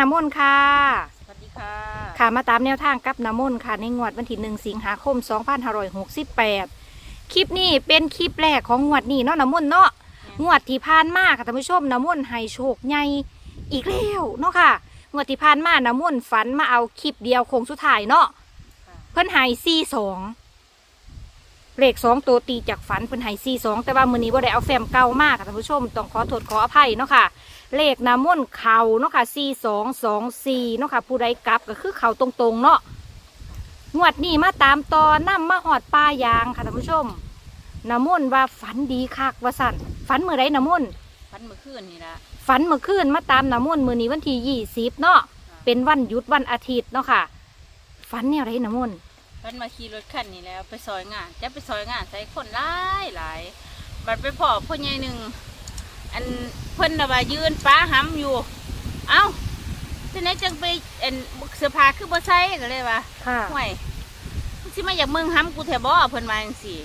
น้ำมนต์ค่ะ สวัสดีค่ะ ค่ะมาตามแนวทางกับน้ำมนต์ค่ะ ในงวดวันที่หนึ่งสิงหาคม2568 คลิปนี้เป็นคลิปแรกของงวดนี้เนาะน้ำมนต์เนาะงวดที่ผ่านมาค่ะท่านผู้ชมน้ำมนต์ให้โชคใหญ่อีกแล้วเนาะค่ะงวดที่ผ่านมาน้ำมนต์ฝันมาเอาคลิปเดียวโคงสุดท้ายเนาะค่ะเพิ่นให้ซีสอง เลขสองตัวตีจากฝันเพิ่นให้ซีสองแต่ว่ามือนี้บ่ได้เอาแฟ้มเก่ามากค่ะท่านผู้ชมต้องขอโทษขออภัยเนาะค่ะ เลขน้ำมนต์เข่าเนาะค่ะซีสองสองสี่เนาะค่ะ ผู้ใดกลับก็คือเข่าตรงๆเนาะงวดนี้มาตามตอนนำมาหอดปลายางค่ะท่านผู้ชมน้ำมนต์ว่าฝันดีคักว่าสั่นฝันเมื่อไรน้ำมนต์ฟันเมื่อคืนนี่ละฝันเมื่อคืนมาตามน้ำมนต์มือนี้วันที่ยี่สิบเนาะเป็นวันหยุดวันอาทิตย์เนาะค่ะฝันเนี่ยไรน้ำมน ต์ฟันมาขี่รถคันนี้แล้ว ไปซอยงานจะไปซอยงานใส่คนหลายหลายบัดไปพอพ่อใหญ่หนึ่งอันเพิ่นน่ะว่ายืนป้าห้ำอยู่ เอ้าที่ไหนจังไปอันเสื้อผ้าคือบ่ใส่ก็เลยว่าค่ะห่วยมึงสิมาอยากมึงห้ำกูแถบ่เพิ่นมาจังซี่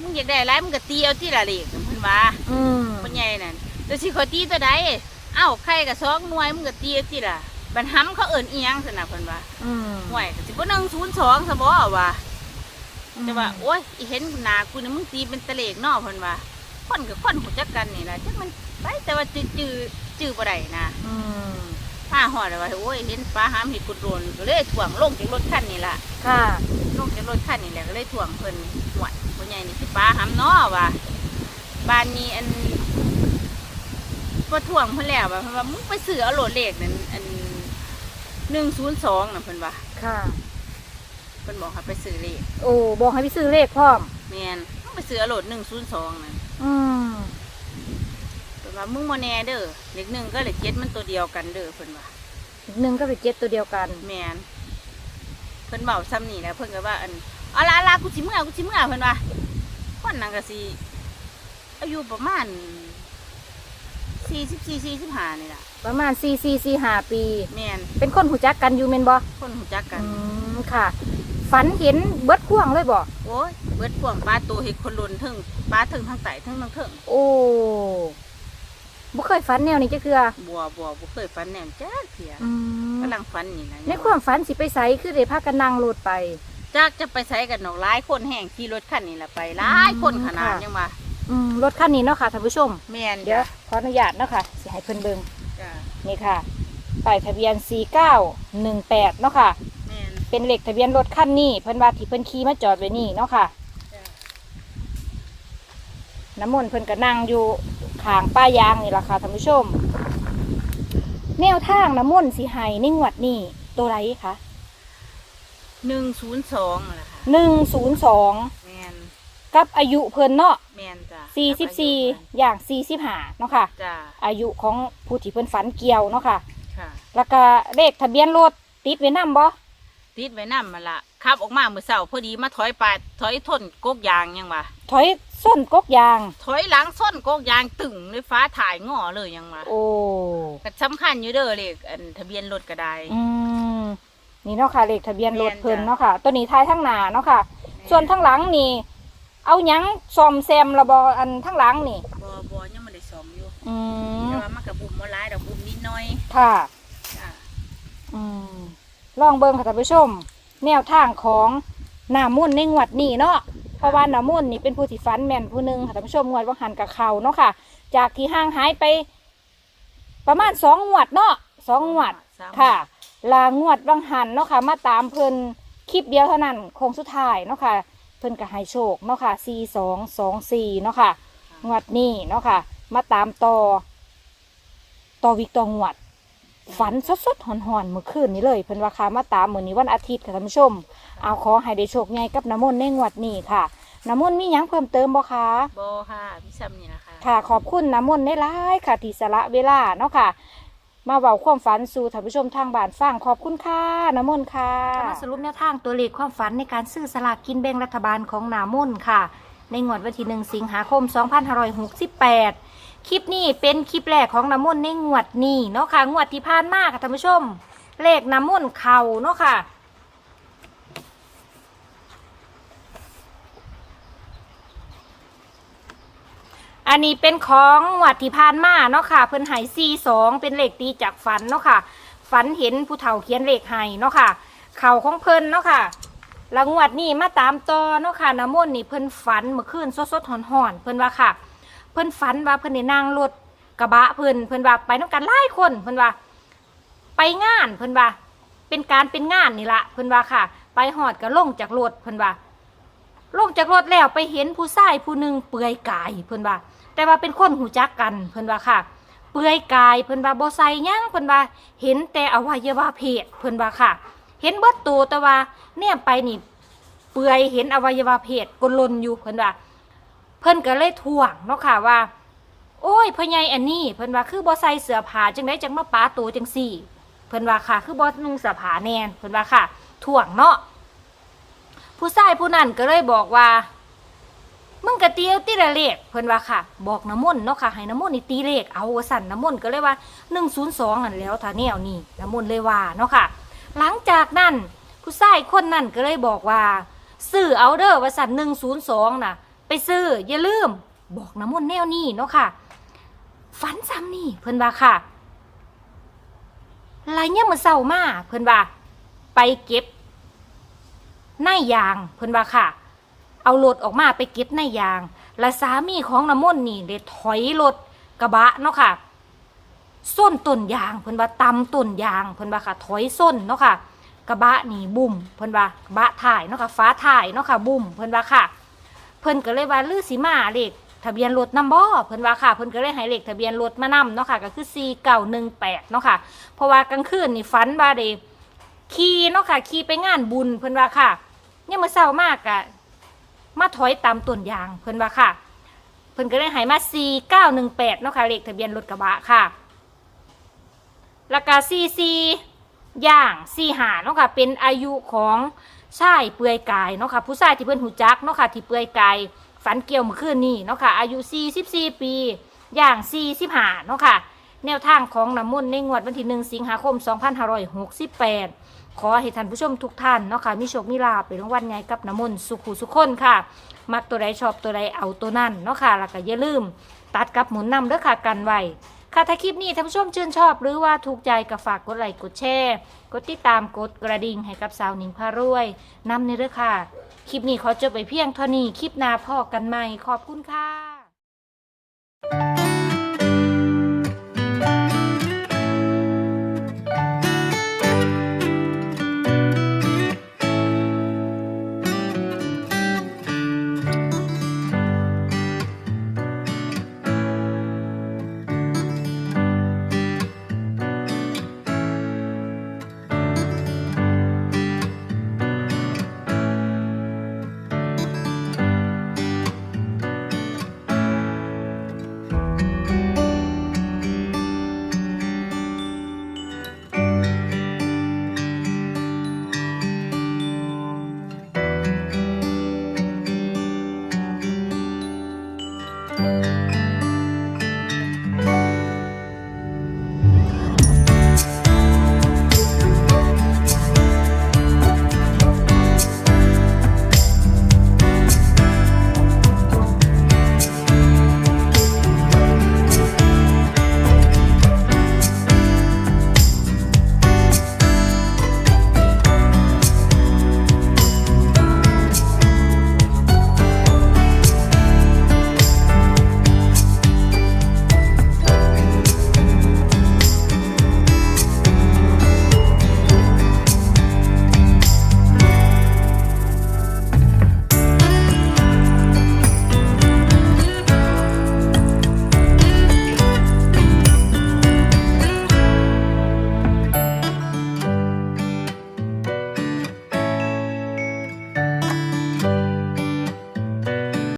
มึงอยากได้อะไรมึงก็ตีเอาที่ละเลขเพิ่นว่าอืมพ่อใหญ่นั่นแต่สิขอยตีตัวใดเอ้าใครก็สองหน่วยมึงก็ตีเอาที่ละ บัดห้ำเขาเอิ้นอีหยังซั่นน่ะเพิ่นว่าอืมห่วยก็สิบ่นั่งศูนย์สองซะบ่ว่าแต่ว่าโอ้ยอีเห็นหน้ากูนี่มึงตีเป็นตะเลกเนาะเพิ่นว่าคนกับคนหูจักกันนี่ล่ะจักมันไปแต่ว่าจื้อจื้อจื้อบ่ได้นะอืมผ้าหอดเลยว่าโอ้ยเห็นปลาหามเห็ดกุดโดนก็เลยถ่วงลงจากรถคันนี่ล่ะค่ะลงจากรถคันนี่แหละก็เลยถ่วงเพิ่นหวยพ่อใหญ่นี่คือปลาหามเนาะว่าบ้านนี้อันบ่ถ่วงเพิ่นแล้วว่าเพิ่นว่ามึงไปซื้อเอาโหลดเลขนั่นอัน 102น่ะเพิ่นว่าค่ะ เพิ่นบอกให้ไปซื้อเลขโอ้บอกให้ไปซื้อเลขพร้อม แม่นมึงไปซื้อเอาโหลด102นั่นอืมเพิ่นว่ามึงบ่แน่เด้อเลขหนึ่งก็เลขเจ็ดมันตัวเดียวกันเด้อเพิ่นว่าอีกหนึ่งก็เป็นเจ็ดตัวเดียวกัน แม่นเพิ่นเบาซ้ำนี่แหละเพิ่นก็ว่าอันเอาละเอาละกูสิเมื่อกูสิเมื่อเพิ่นว่าคนนั้นก็สิอายุประมาณสี่สิบสี่สี่สิบห้านี่ล่ะ ประมาณสี่สี่สี่ห้าปี แม่นเป็นคนหูจักกันอยู่เมนบ่คนหูจักกัน อืมค่ะ ฝันเห็นเบิดข่วงเลยบ่โอ้ยเบิดพวงปลาตัวเห็ดคนหล่นถึงปลาถึงทางไตถึงทางเถิงโอ้บ่เคยฝันแนวนี้จักเทื่อบัวบัวบ่เคยฝันแนมจ้าเถียอืมกำลังฝันนี่นะในความฝันสิไปไสคือได้พากันนั่งรถไปจากจะไปใช้กันหนอกหลายคนแห่งขี่รถคันนี้ล่ะไปหลายคนขนาดค่ะ ยังว่าอืมรถคันนี้เนาะค่ะท่านผู้ชม แม่นเดี๋ยวจ้ะขออนุญาตเนาะค่ะสิให้เพิ่นเบิ่ง จ้ะนี่ค่ะป้ายทะเบียน 4918 เนาะค่ะ แม่นเป็นเลขทะเบียนรถคันนี้เพิ่นว่าที่เพิ่นขี่มาจอดไว้นี่เนาะค่ะ จ้ะน้ำมนต์เพิ่นก็นั่งอยู่ข้างป้ายางนี่ล่ะค่ะท่านผู้ชม แนวทางน้ำมนต์สิให้ในงวดนี้ตัวไรคะหนึ่งศูนย์สองล่ะค่ะหนึ่งศูนย์สองแมนกับอายุเพิ่นเนาะ แมนจ้ะ สี่สิบสี่อย่างสี่สิบห้าเนาะค่ะ จ้ะอายุของผู้ที่เพิ่นฝันเกี่ยวเนาะค่ะ ค่ะ แล้วก็เลขทะเบียนรถติดไว้นำบ่ติดไว้น้ำมาละขับออกมาเมื่อเช้าพอดีมาถอยปาดถอยทนกกยางยังวะถอยส้นกกยาง ถอยหลังส้นกกยางตึงในฟ้าถ่ายง่อเลยยังวะโอ้ก็สำคัญอยู่เด้อเลขอันทะเบียนรถก็ได้ อืมนี่เนาะค่ะเลขทะเบียนรถแม่นจ้ะเพิ่นเนาะค่ะ ตัวนี้ท้ายทั้งหน้าเนาะค่ะ ส่วนทั้งหลังนี่ เอาหยังซ่อมแซมระบออันทั้งหลังนี่บอบอยังไม่ได้สอมอยู่อืมแต่ว่ามันกับบุ่มมาร้ายดอกบุ่มนิดหน้อยค่ะ จ้ะอืมลองเบิ่งค่ะท่านผู้ชม แนวทางของหน้ามุ่นในงวดนี้เนาะเพราะว่าหน้ามุ่นนี่เป็นผู้ที่ฝันแม่นผู้หนึ่งค่ะท่านผู้ชมงวดว่าหันกับเขาเนาะค่ะ จากที่ห่างหายไป ประมาณสองงวดเนาะสองงวด สามค่ะลางวดวังหันเนาะค่ะ มาตามเพิ่นคลิปเดียวเท่านั้นโคงสุดท้ายเนาะค่ะ เพิ่นก็ให้โชคเนาะค่ะสี่สองสองสี่เนาะค่ะงวดนี้เนาะค่ะ มาตามต่อต่อวิกต่องวด ฝันสดๆหอนๆเมื่อคืนนี้เลยเพิ่นว่าค่ะมาตามมื้อนี้วันอาทิตย์ค่ะท่านผู้ชม เอาขอให้ได้โชคใหญ่กับน้ำมนต์ในงวดนี้ค่ะน้ำมนต์มีหยังเพิ่มเติมบ่คะบอค่ะพี่ซ้ำนี่นะคะค่ะ ขอบคุณน้ำมนต์ได้หลายๆค่ะที่สละเวลาเนาะค่ะ มาเว้าความฝันสู่ท่านผู้ชมทางบ้านฟังขอบคุณค่ะน้ำมนต์ค่ะมาสรุปแนวทางตัวเลขความฝันในการซื้อสลากกินแบ่งรัฐบาลของน้ำมนต์ค่ะ ในงวดวันที่หนึ่งสิงหาคม 2568 คลิปนี้เป็นคลิปแรกของน้ำมนต์ในงวดนี้เนาะค่ะงวดที่ผ่านมาค่ะท่านผู้ชม เลขน้ำมนต์เข่าเนาะค่ะ อันนี้เป็นของงวดที่ผ่านมาเนาะค่ะ เพิ่นหายซีสองเป็นเหลขตีจากฝันเนาะค่ะ ฝันเห็นผู้เฒ่าเขียนเหลขให้เนาะค่ะ เข่าของเพิ่นเนาะค่ะแล้วงวดนี้มาตามต่อเนาะค่ะน้ำมนต์นี่เพิ่นฝันเมื่อคืนสดๆหอนๆเพิ่นว่าค่ะ เพิ่นฝันว่าเพิ่นได้นั่งรถกระบะเพิ่นเพิ่นว่าไปน้ำกันหลายคนเพิ่นว่า ไปงานเพิ่นว่า เป็นการเป็นงานนี่ละเพิ่นว่าค่ะ ไปหอดก็ลงจากรถเพิ่นว่าลงจากรถแล้วไปเห็นผู้ชายผู้หนึ่งเปลือยกายเพิ่นว่า แต่ว่าเป็นคนหูจักกันเพิ่นว่าค่ะ เปลือยกายเพิ่นว่าบ่ใส่หยังเพิ่นว่าเห็นแต่อวัยวะเพศเพิ่นว่าค่ะ เห็นเบิดตัวแต่ว่าเนี่ยไปนี่เปลือยเห็นอวัยวะเพศกลนอยู่เพิ่นว่า เพิ่นก็เลยท่วงเนาะค่ะว่า โอ้ยพ่อใหญ่อันนี้เพิ่นว่าคือบ่ใส่เสื้อผ้าจังไดจังมาป้าตัวจังซี่ เพิ่นว่าค่ะ คือบ่นุ่งเสื้อผ้าแน่นเพิ่นว่าค่ะท่วงเนาะผู้ชายผู้นั้นก็เลยบอกว่า มึงกะตีเอาตีละเลขเพิ่นว่าค่ะ บอกน้ำมนต์เนาะค่ะให้น้ำมนต์นี่ตีเลขเอาสั่นน้ำมนต์ก็เลยว่า 102อันแล้วถ้าแนวนี้น้ำมนต์เลยว่าเนาะค่ะ หลังจากนั้นผู้ชายคนนั้นก็เลยบอกว่าซื้อเอาเด้อว่าสั่น102น่ะ ไปซื้ออย่าลืม บอกน้ำมนต์แนวนี้เนาะค่ะฝันซ้ำนี่เพิ่นว่าค่ะลายเนี่ยมมื่อเศร้ามาเพิ่นว่า ไปเก็บหน้ายางเพิ่นว่าค่ะ เอารถออกมาไปเก็บหน้ายาง และสามีของน้ำมนต์นี่ได้ถอยรถกระบะเนาะค่ะส้นต้นยางเพิ่นว่าตำต้นยางเพิ่นว่าค่ะ ถอยส้นเนาะค่ะ กระบะนี่บุ่มเพิ่นว่ากระบะถ่ายเนาะค่ะฟ้าถ่ายเนาะค่ะบุ่มเพิ่นว่าค่ะ เพิ่นก็เลยว่าลือสีมาเลขทะเบียนรถนำบ่เพิ่นว่าค่ะเพิ่นก็เลยให้เลขทะเบียนรถมานำเนาะค่ะก็คือ4918เนาะค่ะเพราะว่ากลางคืนนี่ฝันว่าได้ขี่เนาะค่ะขี่ไปงานบุญเพิ่นว่าค่ะยังมื้อเช้ามากอะ มาถอยตามต้นยางเพิ่นว่าค่ะ เพิ่นก็เลยให้มา4918เนาะค่ะเลขทะเบียนรถกระบะค่ะแล้วก็44ย่าง45เนาะค่ะเป็นอายุของชายเปลือยกายเนาะค่ะผู้ชายที่เพิ่นหูจักเนาะค่ะที่เปลือยกายฝันเกี่ยวเมื่อคืนนี้เนาะค่ะอายุ 44 ปีย่าง45เนาะค่ะแนวทางของน้ำมุ่นต์ในงวดวันที่ 1 สิงหาคม 2568 ขอให้ท่านผู้ชมทุกท่านเนาะค่ะมีโชคมีลาภเป็นรางวัลใหญ่กับน้ำมนต์สุขุสุขคนค่ะ มักตัวใดชอบตัวใดเอาตัวนั่นเนาะค่ะแล้วก็อย่าลืม ตัดกับหมุนนำเด้อค่ะกันไว้ค่ะถ้าคลิปนี้ท่านผู้ชมชื่นชอบ หรือว่าถูกใจก็ฝากกดไลค์กดแชร์กดติดตามกดกระดิ่งให้กับสาวหนิงพารวยนำในเด้อค่ะ คลิปนี้ขอจบไปเพียงเท่านี้คลิปหน้าพ่อกันใหม่ขอบคุณค่ะ